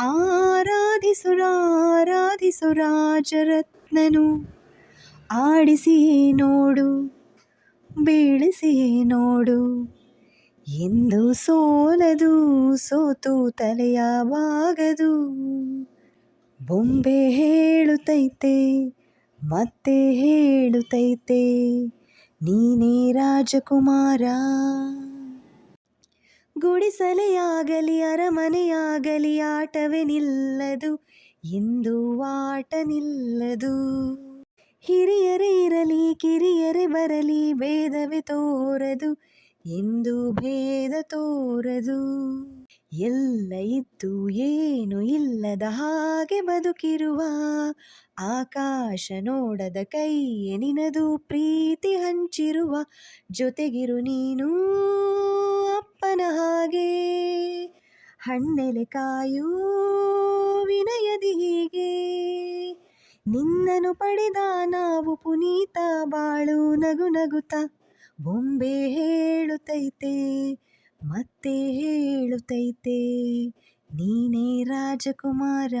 ಆರಾಧಿಸುರಾರಾಧಿಸು ರಾಜರತ್ನನು. ಆಡಿಸಿ ನೋಡು ಬೀಳಿಸಿಯೇ ನೋಡು. ಎಂದು ಸೋಲದು, ಸೋತು ತಲೆಯವಾಗದು. ಬೊಂಬೆ ಹೇಳುತ್ತೈತೆ ಮತ್ತೆ ಹೇಳುತ್ತೈತೆ ನೀನೇ ರಾಜಕುಮಾರ. ಗುಡಿಸಲೆಯಾಗಲಿ, ಅರಮನೆಯಾಗಲಿ, ಆಟವೇ ನಿಲ್ಲದು, ಎಂದು ಆಟ ನಿಲ್ಲದು. ಹಿರಿಯರೇ ಇರಲಿ, ಕಿರಿಯರೇ ಬರಲಿ, ಭೇದವೇ ತೋರದು, ಎಂದು ಭೇದ ತೋರದು. ಎಲ್ಲ ಇದ್ದು ಏನು ಇಲ್ಲದ ಹಾಗೆ ಬದುಕಿರುವ, ಆಕಾಶ ನೋಡದ ಕೈಯೇ ನಿನದು, ಪ್ರೀತಿ ಹಂಚಿರುವ, ಜೊತೆಗಿರು ನೀನು ಹಣ್ಣೆಲೆ ಕಾಯೂ ವಿನಯದಿ ಹೀಗೆ. ನಿನ್ನನು ಪಡೆದ ನಾವು ಪುನೀತ ಬಾಳು ನಗು ನಗುತ್ತ. ಬೊಂಬೆ ಹೇಳುತ್ತೈತೆ, ಮತ್ತೆ ಹೇಳುತ್ತೈತೆ, ನೀನೇ ರಾಜಕುಮಾರ.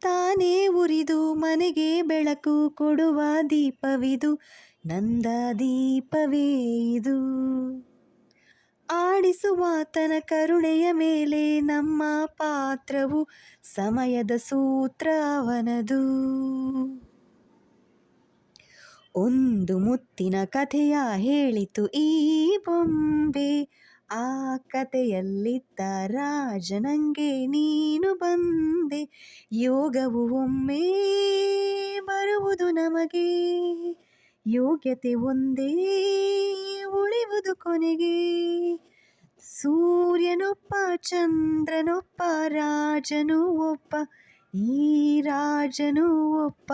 ತಾನೇ ಉರಿದು ಮನೆಗೆ ಬೆಳಕು ಕೊಡುವ ದೀಪವಿದು, ನಂದ ದೀಪವೇ ಇದು. ಆಡಿಸುವಾತನ ಕರುಣೆಯ ಮೇಲೆ ನಮ್ಮ ಪಾತ್ರವು ಸಮಯದ ಸೂತ್ರ ಅವನದು. ಒಂದು ಮುತ್ತಿನ ಕಥೆಯ ಹೇಳಿತು ಈ ಬೊಂಬೆ. ಆ ಕಥೆಯಲ್ಲಿದ್ದ ರಾಜನಂಗೆ ನೀನು ಬಂದೆ. ಯೋಗವು ಒಮ್ಮೆ ಬರುವುದು ನಮಗೆ. ಯೋಗ್ಯತೆ ಒಂದೇ ಕೊನೆಗೆ ಸೂರ್ಯನೊಪ್ಪ ಚಂದ್ರನೊಪ್ಪ ರಾಜನು ಒಬ್ಬ, ಈ ರಾಜನು ಒಪ್ಪ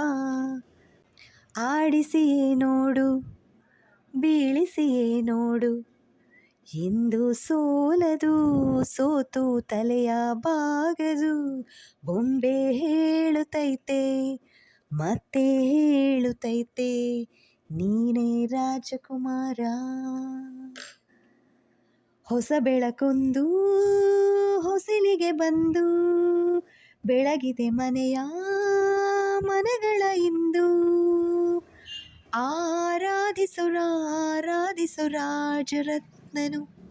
ಆಡಿಸಿಯೇ ನೋಡು, ಬೀಳಿಸಿಯೇ ನೋಡು, ಎಂದು ಸೋಲದು, ಸೋತು ತಲೆಯ ಬಾಗದು. ಬೊಂಬೆ ಹೇಳುತ್ತೈತೆ ಮತ್ತೆ ಹೇಳುತ್ತೈತೆ ನೀನೇ ರಾಜಕುಮಾರ. ಹೊಸ ಬೆಳಕೊಂದು ಹೊಸಲಿಗೆ ಬಂದು ಬೆಳಗಿದೆ ಮನೆಯ ಮನಗಳ ಇಂದು. ಆರಾಧಿಸು ಆರಾಧಿಸು ರಾಜರತ್ನನು.